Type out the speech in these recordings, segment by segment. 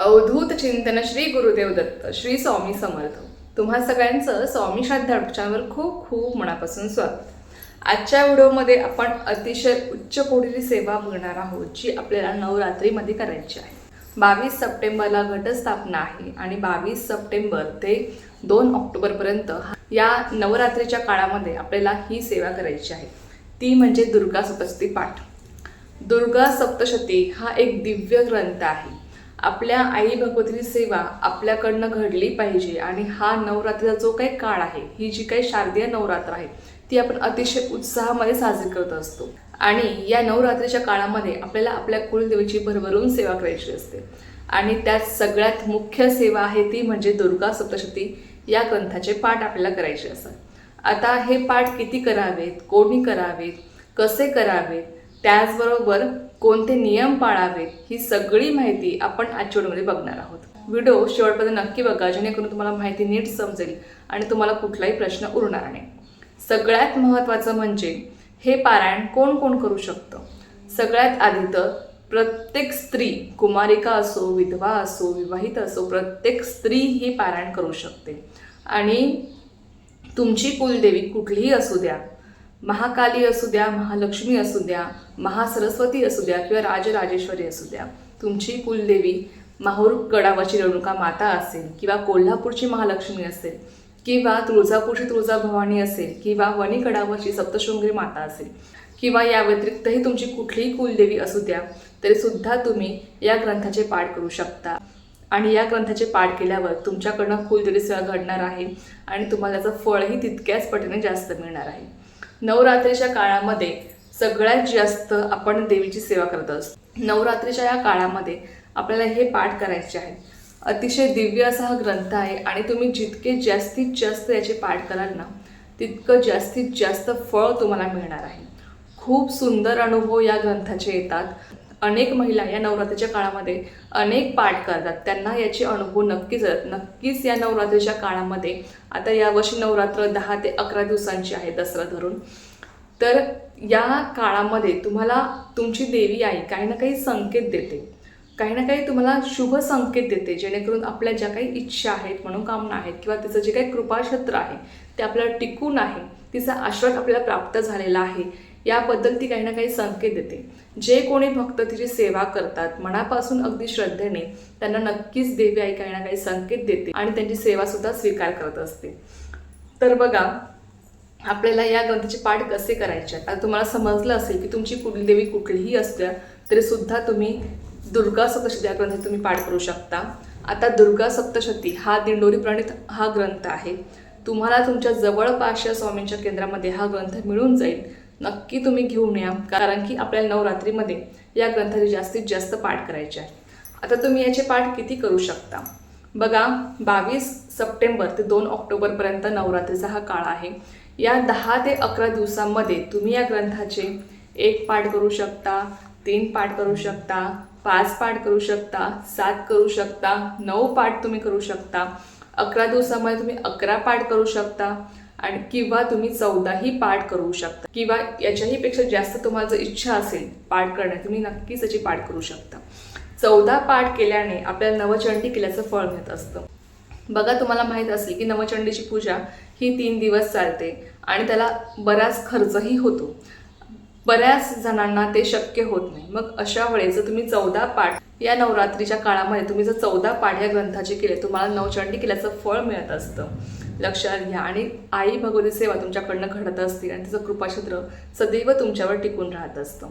अवधूत चिंतन श्री गुरुदेव दत्त श्री स्वामी समर्थ. तुम्हा सगळ्यांचं स्वामी श्रद्धा खूप खूप मनापासून स्वागत. आजच्या व्हिडिओमध्ये आपण अतिशय उच्च कोटीची सेवा बघणार आहोत जी आपल्याला नवरात्रीमध्ये करायची आहे. बावीस सप्टेंबरला घटस्थापना आहे आणि बावीस सप्टेंबर ते दोन ऑक्टोबरपर्यंत या नवरात्रीच्या काळामध्ये आपल्याला ही सेवा करायची आहे. ती म्हणजे दुर्गा सप्तशती पाठ. दुर्गा सप्तशती हा एक दिव्य ग्रंथ आहे. आपल्या आई भगवतीची सेवा आपल्याकडनं घडली पाहिजे आणि हा नवरात्रीचा जो काही काळ आहे ही जी काही शारदीय नवरात्र आहे ती आपण अतिशय उत्साहामध्ये साजरी करत असतो. आणि या नवरात्रीच्या काळामध्ये आपल्याला आपल्या कुलदेवीची भरभरून सेवा करायची असते. आणि त्यात सगळ्यात मुख्य सेवा आहे ती म्हणजे दुर्गा सप्तशती या ग्रंथाचे पाठ आपल्याला करायचे असतात. आता हे पाठ किती करावेत कोणी करावेत कसे करावेत त्याचबरोबर कोणते नियम पाळावेत ही सगळी माहिती आपण आजच्या व्हिडिओमध्ये बघणार आहोत. व्हिडिओ शेवटपर्यंत नक्की बघा जेणेकरून तुम्हाला माहिती नीट समजेल आणि तुम्हाला कुठलाही प्रश्न उरणार नाही. सगळ्यात महत्त्वाचं म्हणजे हे पारायण कोण कोण करू शकतं? सगळ्यात आधी तर प्रत्येक स्त्री कुमारिका असो विधवा असो विवाहित असो प्रत्येक स्त्री ही पारायण करू शकते. आणि तुमची कुलदेवी कुठलीही असू द्या महाकाली असू द्या महालक्ष्मी असू द्या महासरस्वती असू द्या किंवा राजराजेश्वरी असू द्या तुमची कुलदेवी माहूर गडावरची रेणुका माता असेल किंवा कोल्हापूरची महालक्ष्मी असेल किंवा तुळजापूरची तुळजाभवानी असेल किंवा वणीकडावरची सप्तशृंगी माता असेल किंवा या व्यतिरिक्तही तुमची कुठलीही कुलदेवी असू द्या तरीसुद्धा तुम्ही या ग्रंथाचे पाठ करू शकता. आणि या ग्रंथाचे पाठ केल्यावर तुमच्याकडनं कुलदेवी सेवा घडणार आहे आणि तुम्हाला त्याचं फळही तितक्याच पटीने जास्त मिळणार आहे. नवरात्रीच्या काळामध्ये सगळ्यात जास्त आपण देवीची सेवा करत असतो. नवरात्रीच्या या काळामध्ये आपल्याला हे पाठ करायचे आहे. अतिशय दिव्य असा हा ग्रंथ आहे आणि तुम्ही जितके जास्तीत जास्त याचे पाठ कराल ना तितकं जास्तीत जास्त फळ तुम्हाला मिळणार आहे. खूप सुंदर अनुभव या ग्रंथाचे येतात. अनेक महिला या नवरात्रीच्या काळामध्ये अनेक पाठ करतात. त्यांना याचे अनुभव नक्कीच येतात नक्कीच या नवरात्रीच्या काळामध्ये आता यावर्षी नवरात्र दहा ते अकरा दिवसांची आहे दसरा धरून. तर या काळामध्ये तुम्हाला तुमची देवी आई काही ना काही संकेत देते. काही ना काही तुम्हाला शुभ संकेत देते जेणेकरून आपल्या ज्या काही इच्छा आहेत मनोकामना आहेत किंवा तिचं जे काही कृपाक्षेत्र आहे ते आपल्याला टिकून आहे तिचा आश्रय आपल्याला प्राप्त झालेला आहे. याबद्दल ती काही ना काही संकेत देते. जे कोणी भक्त तिची सेवा करतात मनापासून अगदी श्रद्धेने त्यांना नक्कीच देवी आई काही ना काही संकेत देते आणि त्यांची सेवासुद्धा स्वीकार करत असते. तर बघा आपल्याला या ग्रंथाचे पाठ कसे करायचे आता तुम्हाला समजलं असेल की तुमची कुलदेवी कुठलीही असल्या तरी सुद्धा तुम्ही दुर्गा सप्तशती या ग्रंथात तुम्ही पाठ करू शकता. आता दुर्गा सप्तशती हा दिंडोरी प्रणित हा ग्रंथ आहे. तुम्हाला तुमच्या जवळपासच्या स्वामींच्या केंद्रामध्ये हा ग्रंथ मिळून जाईल. नक्की तुम्ही घेऊन या कारण की आपल्याला नवरात्रीमध्ये या ग्रंथाची जास्तीत जास्त पाठ करायचे आहे. आता तुम्ही याचे पाठ किती करू शकता? बघा बावीस सप्टेंबर ते दोन ऑक्टोबरपर्यंत नवरात्रीचा हा काळ आहे. या दहा ते अकरा दिवसांमध्ये तुम्ही या ग्रंथाचे एक पाठ करू शकता तीन पाठ करू शकता पाच पाठ करू शकता सात करू शकता नऊ पाठ तुम्ही करू शकता. अकरा दिवसामध्ये तुम्ही अकरा पाठ करू शकता. आणि किंवा तुम्ही चौदाही पाठ करू शकता. किंवा याच्याही पेक्षा जास्त तुम्हाला जर इच्छा असेल पाठ करण्यात तुम्ही नक्कीच याची पाठ करू शकता. चौदा पाठ केल्याने आपल्याला नवचंडी केल्याचं फळ मिळत असतं. बघा तुम्हाला माहीत असेल की नवचंडीची पूजा ही तीन दिवस चालते आणि त्याला बराच खर्चही होतो. बऱ्याच जणांना ते शक्य होत नाही. मग अशा वेळेस जर तुम्ही चौदा पाठ या नवरात्रीच्या काळामध्ये तुम्ही जर चौदा पाठ या ग्रंथाचे केले तुम्हाला नवचंडी केल्याचं फळ मिळत असतं. लक्षात घ्या. आणि आई भगवती सेवा तुमच्याकडनं घडत असते आणि तिचं कृपाक्षेत्र सदैव तुमच्यावर टिकून राहत असतं.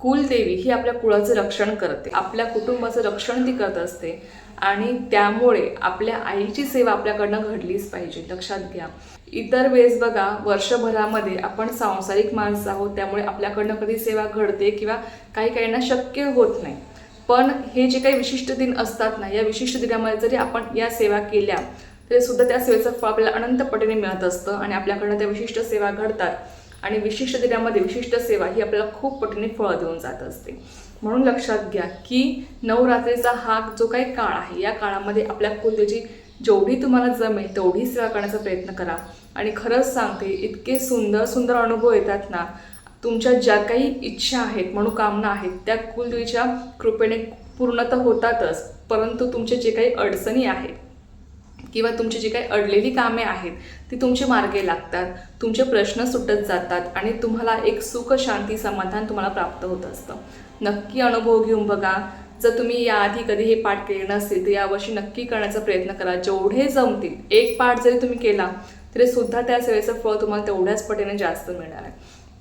कुलदेवी ही आपल्या कुळाचं रक्षण करते. आपल्या कुटुंबाचं रक्षण ती करत असते. आणि त्यामुळे आपल्या आईची सेवा आपल्याकडनं घडलीच पाहिजे. लक्षात घ्या. इतर वेळेस बघा वर्षभरामध्ये आपण सांसारिक माणसं आहोत त्यामुळे आपल्याकडनं कधी सेवा घडते किंवा काही काहींना शक्य होत नाही. पण हे जे काही विशिष्ट दिन असतात ना या विशिष्ट दिनामध्ये जरी आपण या सेवा केल्या तरी सुद्धा त्या सेवेचं फळ आपल्याला अनंत पटीने मिळत असतं आणि आपल्याकडनं त्या विशिष्ट सेवा घडतात. आणि विशिष्ट दिनामध्ये विशिष्ट सेवा ही आपल्याला खूप पटीने फळं देऊन जात असते. म्हणून लक्षात घ्या की नवरात्रीचा हा जो काही काळ आहे या काळामध्ये आपल्या कुलदेवीची जेवढी तुम्हाला जमेल तेवढी सेवा करण्याचा प्रयत्न करा. आणि खरंच सांगते इतके सुंदर सुंदर अनुभव येतात ना तुमच्या ज्या काही इच्छा आहेत मनोकामना आहेत त्या कुलदेवीच्या कृपेने पूर्ण तर होतातच. परंतु तुमचे जे काही अडचणी आहेत किंवा तुमची जी काही अडलेली कामे आहेत ती तुमचे मार्गे लागतात तुमचे प्रश्न सुटत जातात आणि तुम्हाला एक सुख शांती समाधान तुम्हाला प्राप्त होत असतं. नक्की अनुभव घेऊन बघा. जर तुम्ही याआधी कधी हे पाठ केले नसतील तर यावर्षी नक्की करण्याचा प्रयत्न करा. जेवढे जमतील एक पाठ जरी तुम्ही केला तरी सुद्धा त्या सेवेचं फळ तुम्हाला तेवढ्याच पटीने जास्त मिळणार आहे.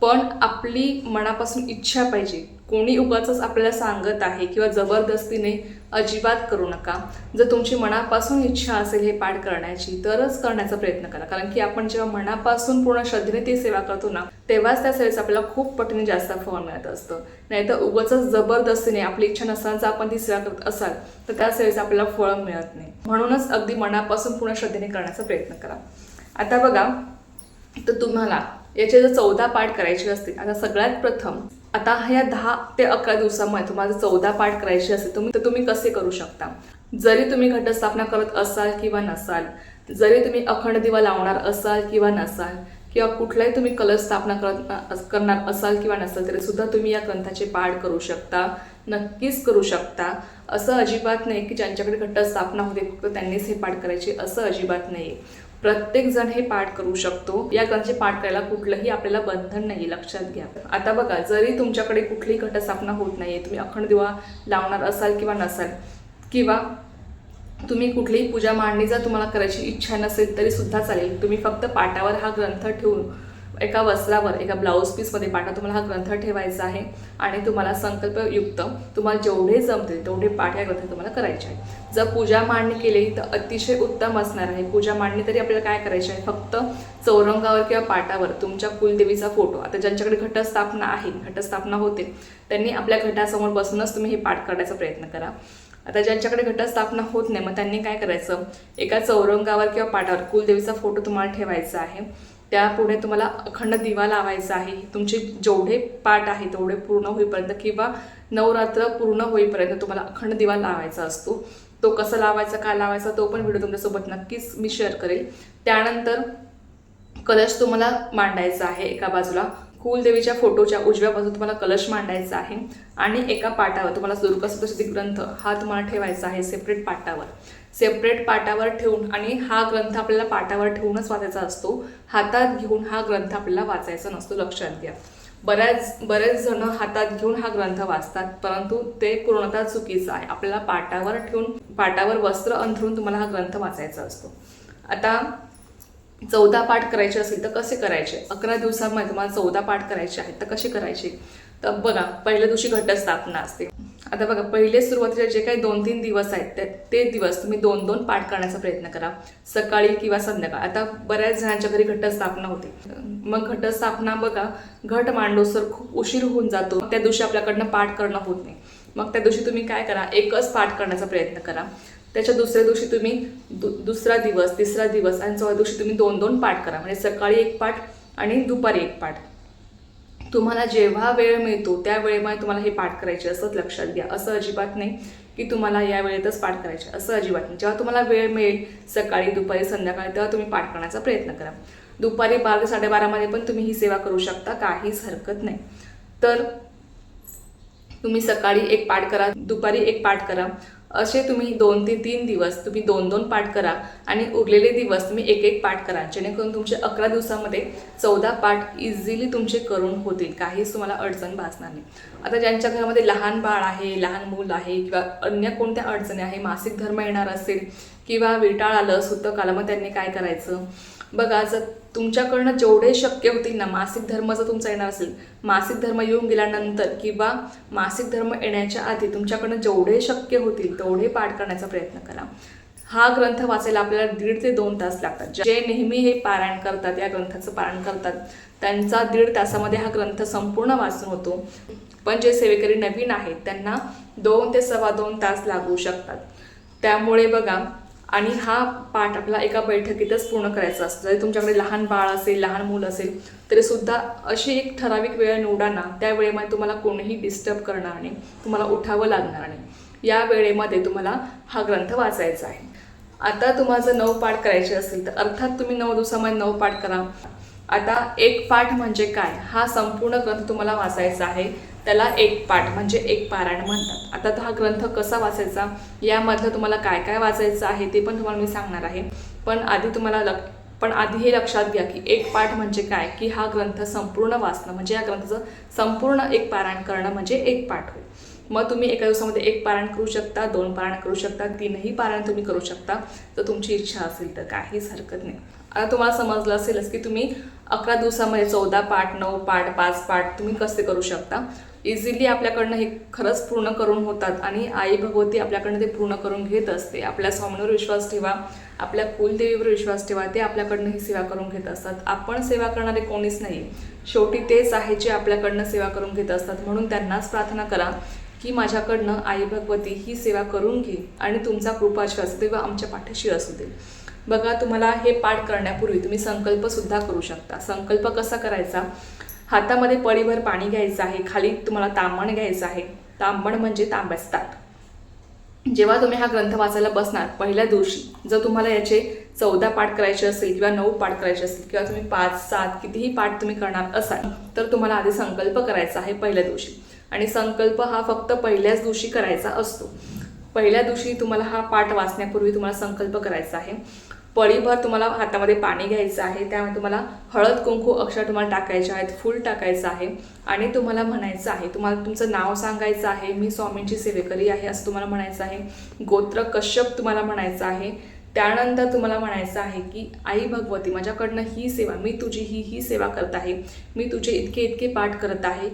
पण आपली मनापासून इच्छा पाहिजे कोणी उगाच आपल्याला सांगत आहे किंवा जबरदस्तीने अजिबात करू नका. जर तुमची मनापासून इच्छा असेल हे पाठ करण्याची तरच करण्याचा प्रयत्न करा. कारण की आपण जेव्हा मनापासून पूर्ण श्रद्धेने ती सेवा करतो ना तेव्हाच त्या सेवेचं आपल्याला खूप पटीने जास्त फळ मिळत असतं. नाहीतर उगाच जबरदस्तीने आपली इच्छा नसताना जर आपण ती सेवा करत असाल तर त्या सेवेचं आपल्याला फळ मिळत नाही. म्हणूनच अगदी मनापासून पूर्ण श्रद्धेने करण्याचा प्रयत्न करा. आता बघा तर तुम्हाला याचे जर चौदा पाठ करायचे असतील आता सगळ्यात प्रथम आता ह्या दहा ते अकरा दिवसामध्ये तुम्हाला जर चौदा पाठ करायचे असेल तुम्ही तर तुम्ही कसे करू शकता? जरी तुम्ही घटस्थापना करत असाल किंवा नसाल जरी तुम्ही अखंड दिवा लावणार असाल किंवा नसाल किंवा कुठलाही तुम्ही कलर स्थापना करत अस- करणार असाल किंवा नसाल तरी सुद्धा तुम्ही या ग्रंथाचे पाठ करू शकता नक्कीच करू शकता. असं अजिबात नाही की ज्यांच्याकडे घट्ट स्थापना होते फक्त त्यांनीच हे पाठ करायचे असं अजिबात नाही प्रत्येक जण हे पाठ करू शकतो. या ग्रंथाचे पाठ करायला कुठलंही आपल्याला बंधन नाही लक्षात घ्या. आता बघा जरी तुमच्याकडे कुठलीही घटस्थापना होत नाहीये तुम्ही अखंड दिवा लावणार असाल किंवा नसाल किंवा तुम्ही कुठलीही पूजा मांडणी जर तुम्हाला करायची इच्छा नसेल तरी सुद्धा चालेल. तुम्ही फक्त पाटावर हा ग्रंथ ठेवून एका वस्त्रावर एका ब्लाऊज पीसमध्ये पाटा तुम्हाला हा ग्रंथ ठेवायचा आहे आणि तुम्हाला संकल्पयुक्त तुम्हाला जेवढे जमतील तेवढे पाठ या ग्रंथ तुम्हाला करायचे आहे जर पूजा मांडणी केली तर अतिशय उत्तम असणार आहे. पूजा मांडणी तरी आपल्याला काय करायची आहे? फक्त चौरंगावर किंवा पाटावर तुमच्या कुलदेवीचा फोटो. आता ज्यांच्याकडे घटस्थापना आहे घटस्थापना होते त्यांनी आपल्या घटासमोर बसूनच तुम्ही हे पाठ करण्याचा प्रयत्न करा. आता ज्यांच्याकडे घटस्थापना होत नाही मग त्यांनी काय करायचं? एका चौरंगावर किंवा पाटावर कुलदेवीचा फोटो तुम्हाला ठेवायचा आहे. त्यापुढे तुम्हाला अखंड दिवा लावायचा आहे. तुमचे जेवढे पाठ आहे तेवढे पूर्ण होईपर्यंत किंवा नवरात्र पूर्ण होईपर्यंत तुम्हाला अखंड दिवा लावायचा असतो. तो कसा लावायचा काय लावायचा तो पण व्हिडिओ तुमच्यासोबत नक्कीच मी शेअर करेल. त्यानंतर कलश तुम्हाला मांडायचा आहे एका बाजूला. कुलदेवीच्या फोटोच्या उजव्या बाजूला तुम्हाला कलश मांडायचा आहे. आणि एका पाटावर तुम्हाला दुर्गा सप्तशती ग्रंथ हा तुम्हाला ठेवायचा आहे सेपरेट पाटावर. सेपरेट पाटावर ठेवून आणि हा ग्रंथ आपल्याला पाटावर ठेवूनच वाचायचा असतो. हातात घेऊन हा ग्रंथ आपल्याला वाचायचा नसतो लक्षात घ्या. बऱ्याच बरेच जण हातात घेऊन हा ग्रंथ वाचतात परंतु ते पूर्णतः चुकीचं आहे. आपल्याला पाटावर ठेवून पाटावर वस्त्र अंथरून तुम्हाला हा ग्रंथ वाचायचा असतो. आता चौदा पाठ करायचे असेल तर कसे करायचे? अकरा दिवसामध्ये तुम्हाला चौदा पाठ करायचे आहेत तर कसे करायचे? तर बघा पहिल्या दिवशी घटस्थापना असते. आता बघा पहिले सुरुवातीचे जे काही दोन तीन दिवस आहेत ते ते दिवस तुम्ही दोन दोन पाठ करण्याचा प्रयत्न करा. सकाळी किंवा संध्याकाळ. आता बऱ्याच जणांच्या घरी घटस्थापना होते. मग घटस्थापना बघा घट मांडोसर खूप उशीर होऊन जातो. त्या दिवशी आपल्याकडनं पाठ करणं होत नाही. मग त्या दिवशी तुम्ही काय करा एकच पाठ करण्याचा प्रयत्न करा. त्याच्या दुसऱ्या दिवशी तुम्ही दु दुसरा दिवस तिसरा दिवस आणि चौथ्या दिवशी तुम्ही दोन दोन पाठ करा. म्हणजे सकाळी एक पाठ आणि दुपारी एक पाठ. तुम्हाला जेव्हा वेळ मिळतो त्या वेळेमध्ये तुम्हाला हे पाठ करायचे असंच लक्षात घ्या. असं अजिबात नाही की तुम्हाला या वेळेतच पाठ करायचे. असं अजिबात नाही. जेव्हा तुम्हाला वेळ मिळेल सकाळी दुपारी संध्याकाळी तेव्हा तुम्ही पाठ करण्याचा प्रयत्न करा. दुपारी बारा ते साडेबारामध्ये पण तुम्ही ही सेवा करू शकता. काहीच हरकत नाही. तर तुम्ही सकाळी एक पाठ करा दुपारी एक पाठ करा. असे तुम्ही दोन ते तीन दिवस तुम्ही दोन दोन पाठ करा आणि उरलेले दिवस तुम्ही एक एक पाठ करा. जेणेकरून तुमचे अकरा दिवसामध्ये चौदा पाठ इझिली तुमचे करून होतील. काहीच तुम्हाला अडचण भासणार नाही. आता ज्यांच्या घरामध्ये लहान बाळ आहे लहान मूल आहे किंवा अन्य कोणत्या अडचणी आहे मासिक धर्म येणार असेल किंवा विटाळ आलं सुतक आलं मग त्यांनी काय करायचं? बघा जर तुमच्याकडनं जेवढे शक्य होतील ना मासिक धर्म जर तुमचा येणार असेल मासिक धर्म येऊन गेल्यानंतर किंवा मासिक धर्म येण्याच्या आधी तुमच्याकडनं जेवढे शक्य होतील तेवढे पाठ करण्याचा प्रयत्न करा. हा ग्रंथ वाचायला आपल्याला दीड ते दोन तास लागतात. जे नेहमी हे पारायण करतात या ग्रंथाचं पारायण करतात त्यांचा दीड तासामध्ये हा ग्रंथ संपूर्ण वाचून होतो. पण जे सेवेकरी नवीन आहेत त्यांना दोन ते सव्वा दोन तास लागू शकतात. त्यामुळे बघा आणि हा पाठ आपला एका बैठकीतच पूर्ण करायचा असतो. जरी तुमच्याकडे लहान बाळ असेल लहान मूल असेल तरी सुद्धा अशी एक ठराविक वेळ निवडा ना त्या वेळेमध्ये तुम्हाला कोणीही डिस्टर्ब करणार नाही. तुम्हाला उठावं लागणार नाही. या वेळेमध्ये तुम्हाला हा ग्रंथ वाचायचा आहे. आता तुम्हाला जर नऊ पाठ करायचे असतील तर अर्थात तुम्ही नऊ दिवसामध्ये नऊ पाठ करा. आता एक पाठ म्हणजे काय? हा संपूर्ण ग्रंथ तुम्हाला वाचायचा आहे. त्याला एक पाठ म्हणजे एक पारायण म्हणतात. आता तर हा ग्रंथ कसा वाचायचा? यामधलं तुम्हाला काय काय वाचायचं आहे ते पण तुम्हाला मी सांगणार आहे. पण आधी तुम्हाला लक पण आधी हे लक्षात घ्या की एक पाठ म्हणजे काय? की हा ग्रंथ संपूर्ण वाचणं म्हणजे या ग्रंथाचं संपूर्ण एक पारायण करणं म्हणजे एक पाठ होईल मग तुम्ही एका दिवसामध्ये एक पारायण करू शकता दोन पारायण करू शकता तीनही पारायण तुम्ही करू शकता. जर तुमची इच्छा असेल तर काहीच हरकत नाही. आता तुम्हाला समजलं असेलच की तुम्ही अकरा दिवसामध्ये चौदा पाठ नऊ पाठ पाच पाठ तुम्ही कसे करू शकता? इझिली आपल्याकडनं हे खरंच पूर्ण करून होतात आणि आई भगवती आपल्याकडनं ते पूर्ण करून घेत असते. आपल्या स्वामींवर विश्वास ठेवा आपल्या कुलदेवीवर विश्वास ठेवा ते आपल्याकडनं ही सेवा करून घेत असतात. आपण सेवा करणारे कोणीच नाही. शेवटी तेच आहे जे आपल्याकडनं सेवा करून घेत असतात. म्हणून त्यांनाच प्रार्थना करा की माझ्याकडनं आई भगवती ही सेवा करून घे आणि तुमचा कृपाश्वास तेव्हा आमच्या पाठीशी असू दे. बघा तुम्हाला हे पाठ करण्यापूर्वी तुम्ही संकल्पसुद्धा करू शकता. संकल्प कसा करायचा? हातामध्ये पळीभर पाणी घ्यायचं आहे खाली तुम्हाला तांबण घ्यायचं आहे. तांबण म्हणजे तांब्याचं ताट जेव्हा तुम्ही हा ग्रंथ वाचायला बसणार पहिल्या दिवशी जर तुम्हाला याचे चौदा पाठ करायचे असेल किंवा नऊ पाठ करायचे असेल किंवा तुम्ही पाच सात कितीही पाठ तुम्ही करणार असाल तर तुम्हाला आधी संकल्प करायचा आहे पहिल्या दिवशी. आणि संकल्प हा फक्त पहिल्याच दिवशी करायचा असतो. पहिल्या दिवशी तुम्हाला हा पाठ वाचण्यापूर्वी तुम्हाला संकल्प करायचा आहे. पळीभर तुम्हाला हातामध्ये पाणी घ्यायचं आहे त्यामुळे तुम्हाला हळद कुंकू अक्षर तुम्हाला टाकायचे आहेत फूल टाकायचं आहे. आणि तुम्हाला म्हणायचं आहे तुम्हाला तुमचं नाव सांगायचं आहे मी स्वामींची सेवेकरी आहे असं तुम्हाला म्हणायचं आहे. गोत्र कश्यप तुम्हाला म्हणायचं आहे. त्यानंतर तुम्हाला म्हणायचं आहे की आई भगवती माझ्याकडनं ही सेवा मी तुझी ही ही सेवा करत आहे. मी तुझे इतके इतके पाठ करत आहे.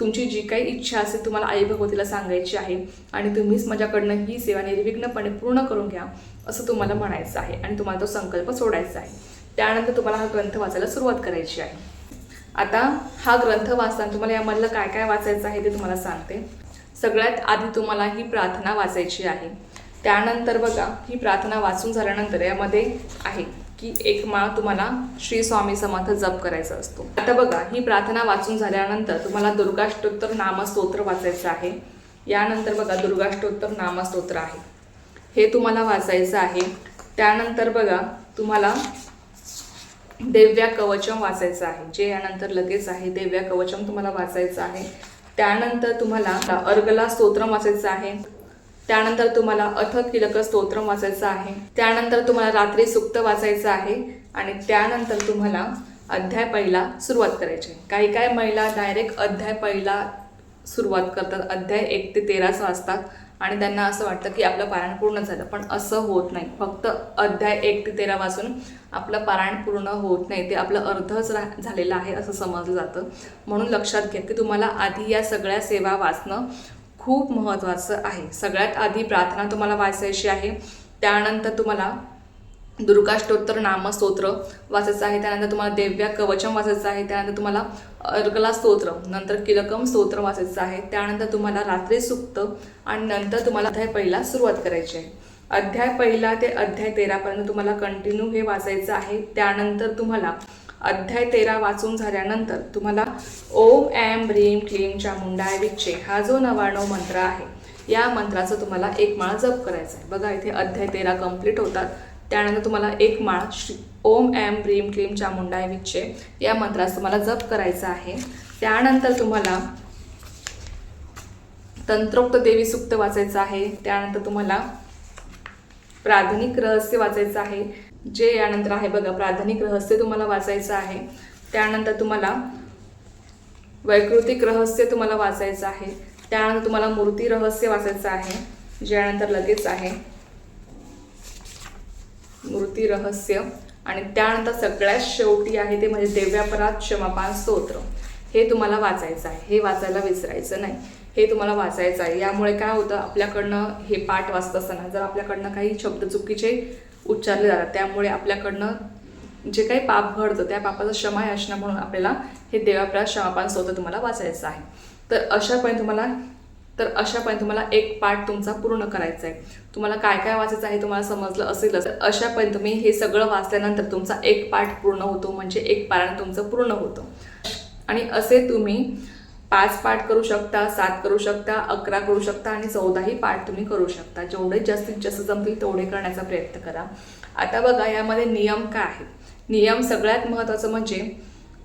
तुमची जी काही इच्छा असेल तुम्हाला आई भगवतीला सांगायची आहे. आणि तुम्हीच माझ्याकडनं ही सेवा निर्विघ्नपणे पूर्ण करून घ्या असं तुम्हाला म्हणायचं आहे. आणि तुम्हाला तो संकल्प सोडायचा आहे. त्यानंतर तुम्हाला हा ग्रंथ वाचायला सुरुवात करायची आहे. आता हा ग्रंथ वाचताना तुम्हाला यामधलं काय काय वाचायचं आहे ते तुम्हाला सांगते. सगळ्यात आधी तुम्हाला ही प्रार्थना वाचायची आहे. त्यानंतर बघा ही प्रार्थना वाचून झाल्यानंतर यामध्ये आहे की एक माळ तुम्हाला श्री स्वामी समर्थ जप करायचा असतो. आता बघा ही प्रार्थना वाचून झाल्यानंतर तुम्हाला दुर्गाष्टोत्तर नामस्तोत्र वाचायचं आहे. यानंतर बघा दुर्गाष्टोत्तर नामस्तोत्र आहे. हे तुम्हाला वाचायचं आहे. त्यानंतर बघा तुम्हाला दिव्या कवचम वाचायचं आहे. जे यानंतर लगेच आहे देव्या कवचम तुम्हाला वाचायचं आहे. त्यानंतर तुम्हाला अर्गला स्तोत्रम वाचायचं आहे. त्यानंतर तुम्हाला अथक किलक स्तोत्रम वाचायचं आहे. त्यानंतर तुम्हाला रात्री सुक्त वाचायचं आहे आणि त्यानंतर तुम्हाला अध्याय पहिला सुरुवात करायची आहे. काही काही महिला डायरेक्ट अध्याय पहिला सुरुवात करतात. अध्याय एक ते तेराच वाचतात आणि त्यांना असं वाटतं की आपलं पारायण पूर्ण झालं. पण असं होत नाही. फक्त अध्याय एक ते तेरा वाचून आपलं पारायण पूर्ण होत नाही. ते आपलं अर्धच रा झालेलं आहे असं समजलं जातं. म्हणून लक्षात घ्या की तुम्हाला आधी या सगळ्या सेवा वाचणं खूप महत्त्वाचं आहे. सगळ्यात आधी प्रार्थना तुम्हाला वाचायची आहे. त्यानंतर तुम्हाला दुर्गाष्टोत्तर नामस्तोत्र वाचायचं आहे. त्यानंतर तुम्हाला देव्या कवचम वाचायचं आहे. त्यानंतर तुम्हाला अर्गला स्तोत्र नंतर किलकम स्तोत्र वाचायचं आहे. त्यानंतर तुम्हाला रात्री सुक्त आणि नंतर तुम्हाला अध्याय पहिला सुरुवात करायची आहे. अध्याय पहिला ते अध्याय तेरापर्यंत तुम्हाला कंटिन्यू हे वाचायचं आहे. त्यानंतर तुम्हाला अध्याय तेरा वाचून झाल्यानंतर तुम्हाला ओम ॲम ब्रीम क्लीम चामुंडाय विच्चे हा जो नवाणव मंत्र आहे या मंत्राचं तुम्हाला एक माळ जप करायचा आहे. बघा इथे अध्याय तेरा कंप्लीट होतात. त्यानंतर तुम्हाला एक माळ श्री ओम ॲम ब्रीम क्लीम चामुंडाय विच्चे या मंत्राचं तुम्हाला जप करायचं आहे. त्यानंतर तुम्हाला तंत्रोक्त देवी सुक्त वाचायचं आहे. त्यानंतर तुम्हाला प्राथमिक रहस्य वाचायचं आहे. जे यानंतर आहे बघा प्राधानिक रहस्य तुम्हाला वाचायचं आहे. त्यानंतर तुम्हाला वैकृतिक रहस्य तुम्हाला वाचायचं आहे. त्यानंतर तुम्हाला मूर्ती रहस्य वाचायचं आहे जे यानंतर लगेच आहे. मूर्ती रहस्य. आणि त्यानंतर सगळ्यात शेवटी आहे ते म्हणजे देव्यापरात क्षमापान स्तोत्र. हे तुम्हाला वाचायचं आहे. हे वाचायला विसरायचं नाही. हे तुम्हाला वाचायचं आहे. यामुळे काय होतं आपल्याकडनं हे पाठ वाचत असताना जर आपल्याकडनं काही शब्द चुकीचे उच्चारले जातात. त्यामुळे आपल्याकडनं जे काही पाप घडतं त्या पापाचं क्षमा याचना म्हणून आपल्याला हे देवाप्रा क्षमापान स्तोत्र तुम्हाला वाचायचं आहे. तर अशापणे तुम्हाला तर अशापणे तुम्हाला एक पाठ तुमचा पूर्ण करायचा आहे. तुम्हाला काय काय वाचायचं आहे तुम्हाला समजलं असेलच. तर अशापर्यंत तुम्ही हे सगळं वाचल्यानंतर तुमचा एक पाठ पूर्ण होतो म्हणजे एक पारायण तुमचं पूर्ण होतं. आणि असे तुम्ही पाच पाठ करू शकता सात करू शकता अकरा करू शकता आणि चौदाही पाठ तुम्ही करू शकता. जेवढे जास्तीत जास्त जमतील तेवढे करण्याचा प्रयत्न करा. आता बघा यामध्ये नियम काय आहेत? नियम सगळ्यात महत्त्वाचं म्हणजे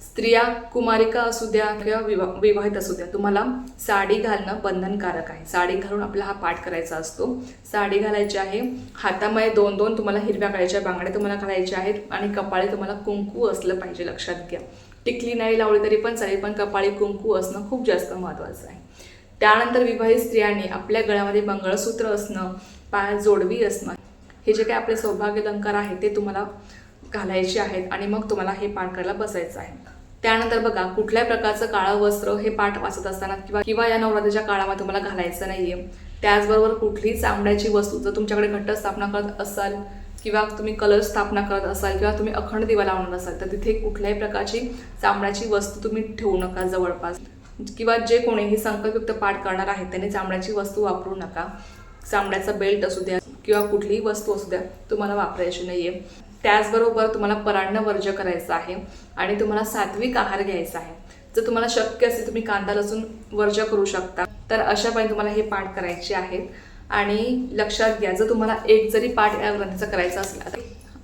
स्त्रिया कुमारिका असू द्या किंवा विवा विवाहित असू द्या तुम्हाला साडी घालणं बंधनकारक आहे. साडी घालून आपला हा पाठ करायचा असतो. साडी घालायची आहे हातामध्ये दोन दोन तुम्हाला हिरव्या काळ्याच्या बांगड्या तुम्हाला घालायच्या आहेत आणि कपाळी तुम्हाला कुंकू असलं पाहिजे लक्षात घ्या. टिकली नाही लावली तरी पण चालेल पण कपाळी कुंकू असणं खूप जास्त महत्त्वाचं आहे. त्यानंतर विवाहित स्त्रियांनी आपल्या गळ्यामध्ये मंगळसूत्र असणं पायात जोडवी असणं हे जे काही आपले सौभाग्य अलंकार ते तुम्हाला घालायचे आहेत आणि मग तुम्हाला हे पाठ करायला बसायचं आहे. त्यानंतर बघा कुठल्याही प्रकारचं काळं वस्त्र हे पाठ वाचत असताना किंवा किंवा या नवरात्रीच्या काळामध्ये तुम्हाला घालायचं नाही आहे त्याचबरोबर कुठलीही चामड्याची वस्तू जर तुमच्याकडे घट्ट स्थापना करत असाल किंवा तुम्ही कलर स्थापना करत असाल किंवा तुम्ही अखंड दिवा लावणार असाल तर तिथे कुठल्याही प्रकारची चामड्याची वस्तू तुम्ही ठेवू नका जवळपास. किंवा जे कोणीही संकल्पयुक्त पाठ करणार आहेत त्यांनी चामड्याची वस्तू वापरू नका. चामड्याचा बेल्ट असू द्या किंवा कुठलीही वस्तू असू द्या तुम्हाला वापरायची नाही आहे त्याचबरोबर तुम्हाला परान्न वर्ज करायचं आहे आणि तुम्हाला सात्विक आहार घ्यायचा आहे. जर तुम्हाला शक्य असेल तुम्ही कांदा लसूण वर्ज करू शकता. तर अशा पाहिजे तुम्हाला हे पाठ करायचे आहेत. आणि लक्षात घ्या जर तुम्हाला एक जरी पाठ या ग्रंथाचा करायचा असेल आता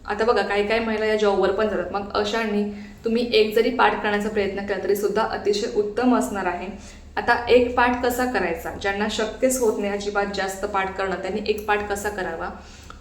आता बघा काही काही महिला या जॉबवर पण जातात. मग अशांनी तुम्ही एक जरी पाठ करण्याचा प्रयत्न केला तरी सुद्धा अतिशय उत्तम असणार आहे. आता एक पाठ कसा करायचा? ज्यांना शक्यच होत नाही अजिबात जास्त पाठ करणं त्यांनी एक पाठ कसा करावा?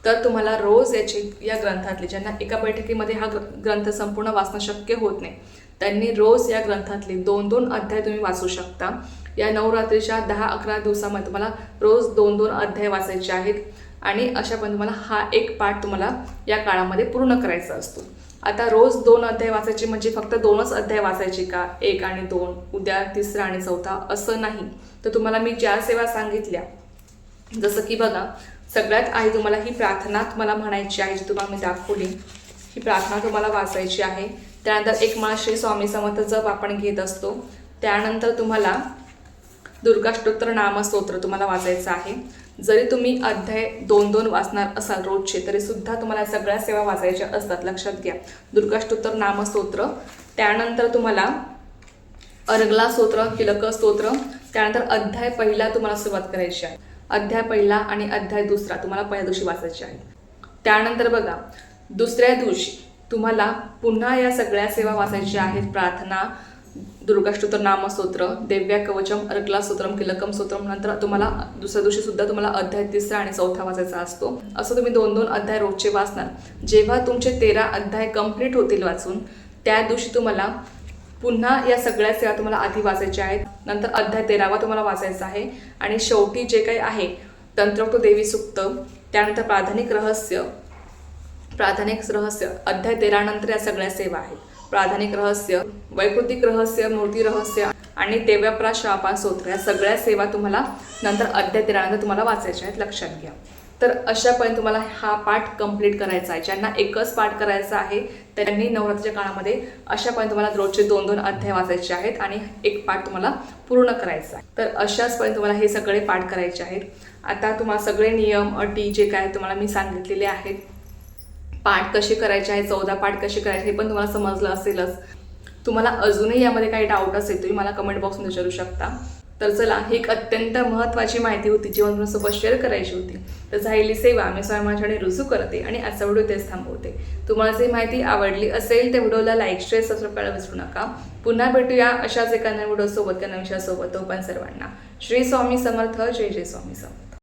तर तुम्हाला रोज याची या ग्रंथातले ज्यांना एका बैठकीमध्ये हा ग्र- ग्रंथ संपूर्ण वाचणं शक्य होत नाही त्यांनी रोज या ग्रंथातले दोन दोन अध्याय तुम्ही वाचू शकता. या नवरात्रीच्या दहा अकरा दिवसामध्ये तुम्हाला रोज दोन दोन अध्याय वाचायचे आहेत आणि अशा पण तुम्हाला हा एक पाठ तुम्हाला या काळामध्ये पूर्ण करायचा असतो. आता रोज दोन अध्याय वाचायचे म्हणजे फक्त दोनच अध्याय वाचायचे का? एक आणि दोन. उद्या तिसरा आणि चौथा असं नाही. तर तुम्हाला मी ज्या सेवा सांगितल्या जसं की बघा सगळ्यात आधी तुम्हाला ही प्रार्थना तुम्हाला म्हणायची आहे जी तुम्हाला मी दाखवली ही प्रार्थना तुम्हाला वाचायची आहे. त्यानंतर एक माळ श्री स्वामी समर्थ जप आपण घेत असतो. त्यानंतर तुम्हाला दुर्गाष्टोत्तर नामस्तोत्र तुम्हाला वाचायचं आहे. जरी तुम्ही अध्याय दोन दोन वाचणार असाल रोजचे तरी सुद्धा तुम्हाला सगळ्या सेवा वाचायच्या असतात. लक्षात घ्या. दुर्गाष्टोत्तर नामस्तोत्र. त्यानंतर तुम्हाला अर्गला स्तोत्र किलक स्तोत्र. त्यानंतर अध्याय पहिला तुम्हाला सुरुवात करायची आहे. अध्याय पहिला आणि अध्याय दुसरा तुम्हाला पहिल्या दिवशी वाचायचे आहे. त्यानंतर बघा दुसऱ्या दिवशी तुम्हाला पुन्हा या सगळ्या सेवा वाचायच्या आहेत. प्रार्थना दुर्गाष्टोत्तर नामस्तोत्र देव्या कवचम अर्गला स्तोत्रम किलकम स्तोत्रम नंतर तुम्हाला दुसऱ्या दिवशी सुद्धा तुम्हाला अध्याय तिसरा आणि चौथा वाचायचा असतो. असं तुम्ही दोन दोन अध्याय रोजचे वाचणार. जेव्हा तुमचे तेरा अध्याय कंप्लीट होतील वाचून त्या दिवशी तुम्हाला पुन्हा या सगळ्या सेवा तुम्हाला आधी वाचायच्या आहेत. नंतर अध्याय तेरावा तुम्हाला वाचायचा आहे. आणि शेवटी जे काही आहे तंत्रोक्त देवी सुक्त त्यानंतर प्राधानिक रहस्य प्राधानिक रहस्य अध्याय तेरा नंतर या सगळ्या सेवा आहेत. प्राधानिक रहस्य वैकृतिक रहस्य मूर्ती रहस्य आणि देव्याप्रा शापा सोत्र या सगळ्या सेवा तुम्हाला नंतर अध्याय तेरानंतर तुम्हाला वाचायच्या आहेत. लक्षात घ्या. तर अशापर्यंत तुम्हाला हा पाठ कंप्लीट करायचा आहे. ज्यांना एकच पाठ करायचा आहे त्यांनी नवरात्रीच्या काळामध्ये अशापर्यंत तुम्हाला रोजचे दोन दोन अध्याय वाचायचे आहेत आणि एक पाठ तुम्हाला पूर्ण करायचा आहे. तर अशाचपर्यंत तुम्हाला हे सगळे पाठ करायचे आहेत. आता तुम्हाला सगळे नियम अटी जे काय तुम्हाला मी सांगितलेले आहेत. पाठ कसे करायचे आहे चौदा पाठ कसे करायचे हे पण तुम्हाला समजलं असेलच. तुम्हाला अजूनही यामध्ये काही डाऊट असेल तुम्ही मला कमेंट बॉक्समध्ये विचारू शकता. तर चला ही एक अत्यंत महत्त्वाची माहिती होती जी मला तुमच्यासोबत शेअर करायची होती. तर झालेली सेवा मी स्वयं माझ्याकडे रुजू करते आणि आजचा व्हिडिओ तेच थांबवते. तुम्हाला जी माहिती आवडली असेल त्या व्हिडिओला लाईक शेअर सबस्क्राईब करायला विसरू नका. पुन्हा भेटूया अशाच एका नवीन व्हिडिओसोबत किंवा नवीन तो पण सर्वांना श्री स्वामी समर्थ जय जय स्वामी समर्थ.